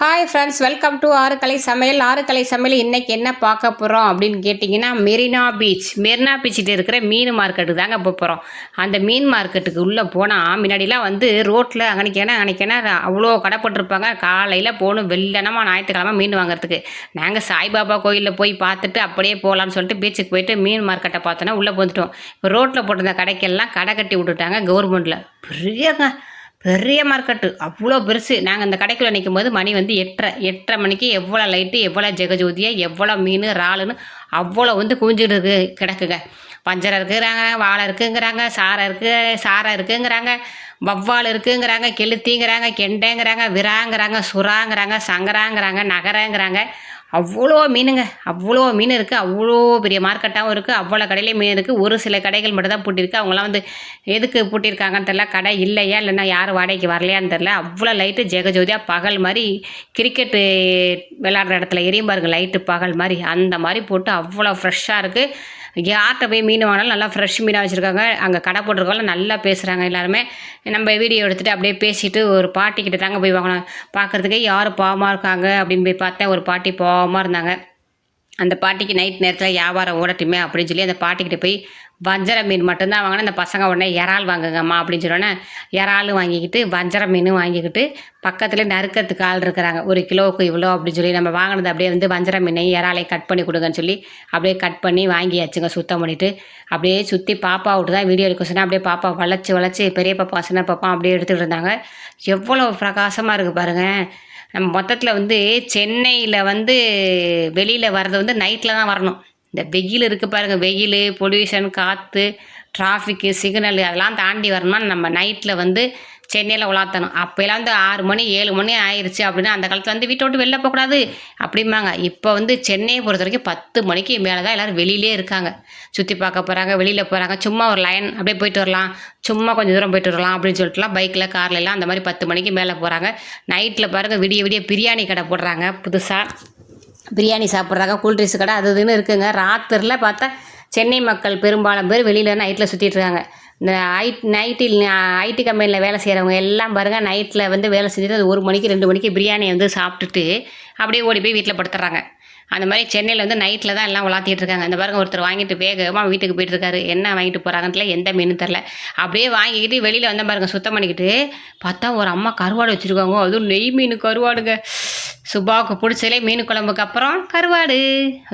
Hi friends welcome to ஆறுக்கலை சமையல். ஆறுக்கலை சமையல் இன்றைக்கி என்ன பார்க்க போகிறோம் அப்படின்னு கேட்டிங்கன்னா மெரினா பீச். மெரினா பீச்சில் இருக்கிற மீன் மார்க்கெட்டுக்கு தாங்க போக போகிறோம் அந்த மீன் மார்க்கெட்டுக்கு உள்ளே போனால் முன்னாடிலாம் வந்து ரோட்டில் அங்கனைக்கேனா அங்கனைக்கேனா அவ்வளோ கடை போட்டிருப்பாங்க காலையில் போகணும் வெள்ளனமாக ஞாயிற்றுக்கிழமை மீன் வாங்குறதுக்கு. நாங்கள் சாய்பாபா கோயிலில் போய் பார்த்துட்டு அப்படியே போகலான்னு சொல்லிட்டு பீச்சுக்கு போயிட்டு மீன் மார்க்கெட்டை பார்த்தோன்னா உள்ளே போந்துட்டோம். இப்போ ரோட்டில் போட்டிருந்த கடைக்கெல்லாம் கடை கட்டி விட்டுட்டாங்க கவர்மெண்ட்டில் பெரியங்க. பெரிய மார்க்கெட்டு அவ்வளோ பெருசு. நாங்கள் இந்த கடைக்குள்ளே நிற்கும் போது மணி வந்து எட்டரை எட்டரை மணிக்கு எவ்வளோ லைட்டு எவ்வளோ ஜெகஜோதியாக எவ்வளோ மீன் இறாலுன்னு அவ்வளோ வந்து குவிஞ்சிட்டு இருக்கு கிடக்குங்க. பஞ்சரம் இருக்குங்கிறாங்க வாழை இருக்குங்கிறாங்க சாரை இருக்கு சாரை இருக்குங்கிறாங்க வவ்வால் இருக்குங்கிறாங்க கெளுத்திங்கிறாங்க கெண்டைங்கிறாங்க விராங்கிறாங்க சுறாங்கிறாங்க சங்கராங்கிறாங்க நகரங்கிறாங்க. அவ்வளோ மீனுங்க. அவ்வளோ மீன் இருக்குது அவ்வளோ பெரிய மார்க்கெட்டாகவும் இருக்குது அவ்வளோ கடையிலே மீன் இருக்குது ஒரு சில கடைகள் மட்டும் தான் பூட்டியிருக்கு. அவங்களாம் வந்து எதுக்கு பூட்டியிருக்காங்கன்னு தெரில கடை இல்லையா? இல்லைன்னா யாரும் வாடகைக்கு வரலையான்னு தெரில அவ்வளோ லைட்டு ஜெகஜோதியாக பகல் மாதிரி கிரிக்கெட்டு விளாட்ற இடத்துல எரியும் பாருங்க லைட்டு பகல் மாதிரி. அந்த மாதிரி போட்டு அவ்வளோ ஃப்ரெஷ்ஷாக இருக்குது யார்கிட்ட போய் மீன் வாங்கினாலும் நல்லா ஃப்ரெஷ் மீனாக வச்சுருக்காங்க. அங்கே கடை போட்டிருக்கவங்க நல்லா பேசுகிறாங்க எல்லாருமே. நம்ம வீடியோ எடுத்துகிட்டு அப்படியே பேசிட்டு ஒரு பாட்டிக்கிட்ட தாங்க போய் வாங்கினோம் பார்க்குறதுக்கே யார் பாவமாக இருக்காங்க அப்படின்னு போய் பார்த்தேன் ஒரு பாட்டி பாவமாக இருந்தாங்க. அந்த பாட்டிக்கு நைட் நேரத்தில் வியாபாரம் ஓடட்டுமே அப்படின்னு சொல்லி அந்த பாட்டிக்கிட்ட போய் வஞ்சர மீன் மட்டும்தான் வாங்கினா அந்த பசங்க உடனே இறால் வாங்குங்கம்மா அப்படின்னு சொன்னோன்னே இறாலும் வாங்கிக்கிட்டு வஞ்சர மீனும் வாங்கிக்கிட்டு பக்கத்தில் நறுக்கிறதுக்கு ஆள் இருக்கிறாங்க. ஒரு கிலோவுக்கு இவ்வளோ அப்படின்னு சொல்லி நம்ம வாங்கினது அப்படியே வந்து வஞ்சர மீனையும் இறாலையும் கட் பண்ணி கொடுங்கன்னு சொல்லி அப்படியே கட் பண்ணி வாங்கியாச்சுங்க சுத்தம் பண்ணிவிட்டு அப்படியே சுற்றி பாப்பா விட்டு தான் வீடியோ எடுக்க சொன்னால் அப்படியே பாப்பா வளைச்சி வளைச்சி பெரிய பாப்பா சின்ன பாப்பா அப்படியே எடுத்துகிட்டு இருந்தாங்க. எவ்வளோ பிரகாசமாக இருக்குது பாருங்கள் நம்ம மொத்தத்தில் வந்து சென்னையில் வந்து வெளியில் வர்றது வந்து நைட்டில் தான் வரணும். இந்த வெயில் இருக்குது பாருங்கள் வெயில் பொல்யூஷன் காற்று டிராஃபிக்கு சிக்னல் அதெல்லாம் தாண்டி வரணும்னா நம்ம நைட்டில் வந்து சென்னையில் உலாத்தணும். அப்போலாம் வந்து ஆறு மணி ஏழு மணி ஆயிடுச்சு அப்படின்னா அந்த காலத்தில் வந்து வீட்டை விட்டு வெளில போகக்கூடாது அப்படிம்பாங்க. இப்போ வந்து சென்னையை பொறுத்த வரைக்கும் பத்து மணிக்கு மேலே தான் எல்லோரும் வெளியிலே இருக்காங்க. சுற்றி பார்க்க போகிறாங்க வெளியில் போகிறாங்க சும்மா ஒரு லைன் அப்படியே போயிட்டு வரலாம். சும்மா கொஞ்சம் தூரம் போயிட்டு வரலாம் அப்படின்னு சொல்லிட்டுலாம் பைக்கில் கார்ல எல்லாம் அந்த மாதிரி பத்து மணிக்கு மேலே போகிறாங்க நைட்டில் பாருங்கள் விடிய விடிய பிரியாணி கடை போடுறாங்க புதுசாக பிரியாணி சாப்பிட்றாங்க கூல்ட்ரிங்க்ஸ் கடை அது இதுன்னு இருக்குங்க. ராத்திரில் பார்த்தா சென்னை மக்கள் பெரும்பாலும் பேர் வெளியில் நைட்டில் சுற்றிட்டு இருக்காங்க இந்த ஐ நைட்டில் ஐடி கம்பெனியில் வேலை செய்கிறவங்க எல்லாம் பாருங்கள் நைட்டில் வந்து வேலை செஞ்சுட்டு அது ஒரு மணிக்கு ரெண்டு மணிக்கு பிரியாணியை வந்து சாப்பிட்டுட்டு அப்படியே ஓடி போய் வீட்டில் படுத்துறாங்க அந்த மாதிரி சென்னையில் வந்து நைட்டில் தான் எல்லாம் விளாத்திட்டு இருக்காங்க. இந்த பாருங்க ஒருத்தர் வாங்கிட்டு வேகமாக வீட்டுக்கு போயிட்டு இருக்காரு. என்ன வாங்கிட்டு போகிறாங்கன்னு எந்த மீன் தெரில அப்படியே வாங்கிக்கிட்டு வெளியில் வந்த பாருங்க சுத்தம் பண்ணிக்கிட்டு பார்த்தா ஒரு அம்மா கருவாடு வச்சுருக்காங்க. அதுவும் நெய் மீன் கருவாடுங்க. சுபாவுக்கு பிடிச்சதுலே மீன் குழம்புக்கு அப்புறம் கருவாடு.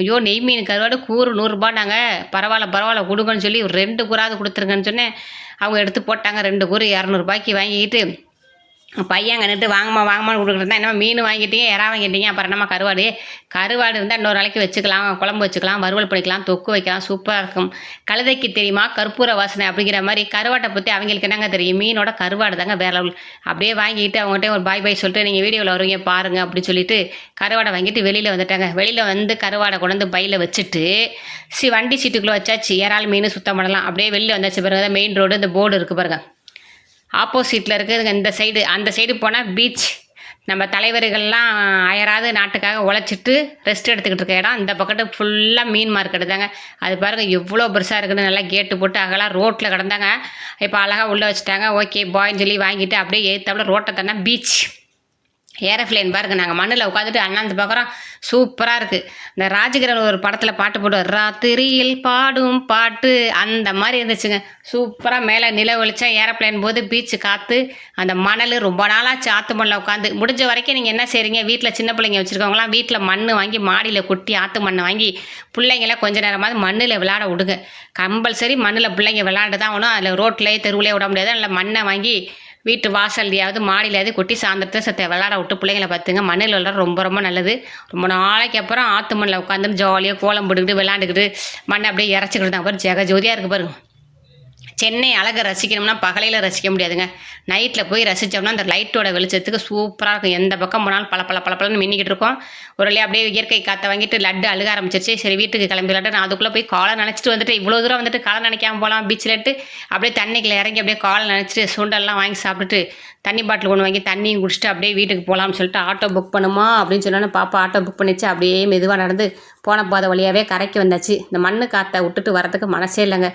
ஐயோ நெய் மீன் கருவாடு கூறு நூறுரூபாண்டாங்க பரவாயில்ல பரவாயில்ல கொடுங்கன்னு சொல்லி ஒரு ரெண்டு கூறாவது கொடுத்துருங்கன்னு சொன்னேன். அவங்க எடுத்து போட்டாங்க. ரெண்டு கூறு இரநூறுபாய்க்கு வாங்கிக்கிட்டு பையன் கண்டுட்டு வாங்கம்மா வாங்கம்மா கொடுக்குறது என்ன மீன் வாங்கிட்டீங்க இறா வாங்கிட்டீங்க அப்புறம் என்னம்மா கருவாடு? கருவாடு இருந்தால் இன்னொரு நாளைக்கு வச்சுக்கலாம் குழம்பு வச்சுக்கலாம் வறுவல் பண்ணிக்கலாம் தொக்கு வைக்கலாம் சூப்பராக இருக்கும். கழுதைக்கு தெரியுமா கற்பூர வாசனை அப்படிங்கிற மாதிரி கருவாட்டை பற்றி அவங்களுக்கு என்னங்க தெரியும்? மீனோட கருவாடு தாங்க வேற லெவல். அப்படியே வாங்கிட்டு அவங்ககிட்ட ஒரு பாய் பாய் சொல்லிட்டு நீங்கள் வீடியோவில் வருவீங்க பாருங்க அப்படின்னு சொல்லிட்டு கருவாடை வாங்கிட்டு வெளியில் வந்துட்டாங்க. வெளியில் வந்து கருவாடை கொண்டு வந்து பையில் வச்சுட்டு சி வண்டி சீட்டுக்குள்ளே வச்சாச்சு. இறால் மீன் சுத்தம் பண்ணலாம். அப்படியே வெளியில் வந்தாச்சு பாருங்க மெயின் ரோடு இந்த போர்டு இருக்குது பாருங்கள் ஆப்போசிட்டில் இருக்குதுங்க இந்த சைடு அந்த சைடு போனால் பீச் நம்ம தலைவர்கள்லாம் அயராது நாட்டுக்காக உழைச்சிட்டு ரெஸ்ட் எடுத்துக்கிட்டு இருக்க இடம். இந்த பக்கத்து ஃபுல்லாக மீன் மார்க்கெட்டு தாங்க. அது பாருங்கள் எவ்வளோ பெருசாக இருக்குதுன்னு நல்லா கேட்டு போட்டு அகலாம் ரோட்டில் கிடந்தாங்க. இப்போ அழகாக உள்ளே வச்சுட்டாங்க. ஓகே பாய்ன்னு சொல்லி வாங்கிட்டு அப்படியே ஏற்றாப்புல ரோட்டை தானே பீச் ஏரோஃப்ளைன் பாருங்க நாங்கள் மண்ணில் உட்காந்துட்டு அண்ணாந்து பார்க்குறோம் சூப்பராக இருக்குது இந்த ராஜகிரன் ஒரு படத்தில் பாட்டு போடுவார். ராத்திரியில் பாடும் பாட்டு. அந்த மாதிரி இருந்துச்சுங்க. சூப்பராக மேலே நில வெளிச்சம் ஏரோப்ளேன் போது பீச்சு காற்று அந்த மணல் ரொம்ப நாளாச்சு ஆற்று மண்ணில் உட்காந்து முடிஞ்ச வரைக்கும் நீங்கள் என்ன செய்கிறீங்க வீட்டில் சின்ன பிள்ளைங்க வச்சுருக்கவங்களாம் வீட்டில் மண் வாங்கி மாடியில் கொட்டி ஆற்று மண்ணை வாங்கி பிள்ளைங்களாம் கொஞ்சம் நேரமாவது மண்ணில் விளாட விடுங்க. கம்பல்சரி மண்ணில் பிள்ளைங்க விளாண்டு தான் ஆகணும். அதில் ரோட்லேயே தெருவிலே விட முடியாது. அதில் மண்ணை வாங்கி வீட்டு வாசல்லையாவது மாடியிலையாவது கொட்டி சாயந்தரத்தை சத்த விளாட விட்டு பிள்ளைங்களை பார்த்துங்க. மண்ணில் விளாட ரொம்ப ரொம்ப நல்லது. ரொம்ப நாளைக்கு அப்புறம் ஆற்று மண்ணில் உட்காந்து ஜாலியாக கோலம் போட்டுக்கிட்டு விளாண்டுக்கிட்டு மண்ணை அப்படியே இறச்சிக்கிட்டு தான். பாரு ஜெக ஜோதியாக இருக்குது பாருங்க சென்னை அழகை ரசிக்கணும்னா பகலையில் ரசிக்க முடியாதுங்க. நைட்டில் போய் ரசித்தோம்னா அந்த லைட்டோட வெளிச்சத்துக்கு சூப்பராக இருக்கும். எந்த பக்கம் போனாலும் பல பல பல பலன்னு மின்னிக்கிட்டு இருக்கோம். ஒரு வழியாக அப்படியே இயற்கை காற்றை வாங்கிட்டு லட்டு அழுக ஆரம்பிச்சிருச்சு. சரி வீட்டுக்கு கிளம்பிடலாட்டு நான் அதுக்குள்ளே போய் காலை நினச்சிட்டு வந்துட்டு இவ்வளோ தூரம் வந்துட்டு காலை நினைக்காம போகலாம் பீச்சில் அப்படியே தண்ணிக்குள்ளே இறங்கி அப்படியே காலை நினச்சிட்டு சுண்டெல்லாம் வாங்கி சாப்பிட்டுட்டு தண்ணி பாட்டில் கொண்டு வாங்கி தண்ணியும் குடிச்சிட்டு அப்படியே வீட்டுக்கு போகலாம்னு சொல்லிட்டு ஆட்டோ புக் பண்ணுமா அப்படின்னு சொன்னோன்னே பாப்பா ஆட்டோ புக் பண்ணிச்சு. அப்படியே மெதுவாக நடந்து போன பாதை வழியாகவே கரைக்கு வந்தாச்சு. இந்த மண்ணு காற்றை விட்டுட்டு வரதுக்கு மனசே இல்லைங்க.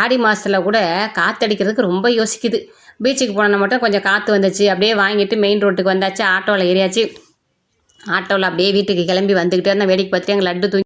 ஆடி மாதத்தில் கூட காற்றடிக்கிறதுக்கு ரொம்ப யோசிக்குது. பீச்சுக்கு போனோன்னா மட்டும் கொஞ்சம் காற்று வந்துச்சு. அப்படியே வாங்கிட்டு மெயின் ரோட்டுக்கு வந்தாச்சு. ஆட்டோவில் ஏறியாச்சு. ஆட்டோவில் அப்படியே வீட்டுக்கு கிளம்பி வந்துக்கிட்டே இருந்தேன் வேடிக்கை பார்த்துட்டு எங்கள் லட்டு தூங்கி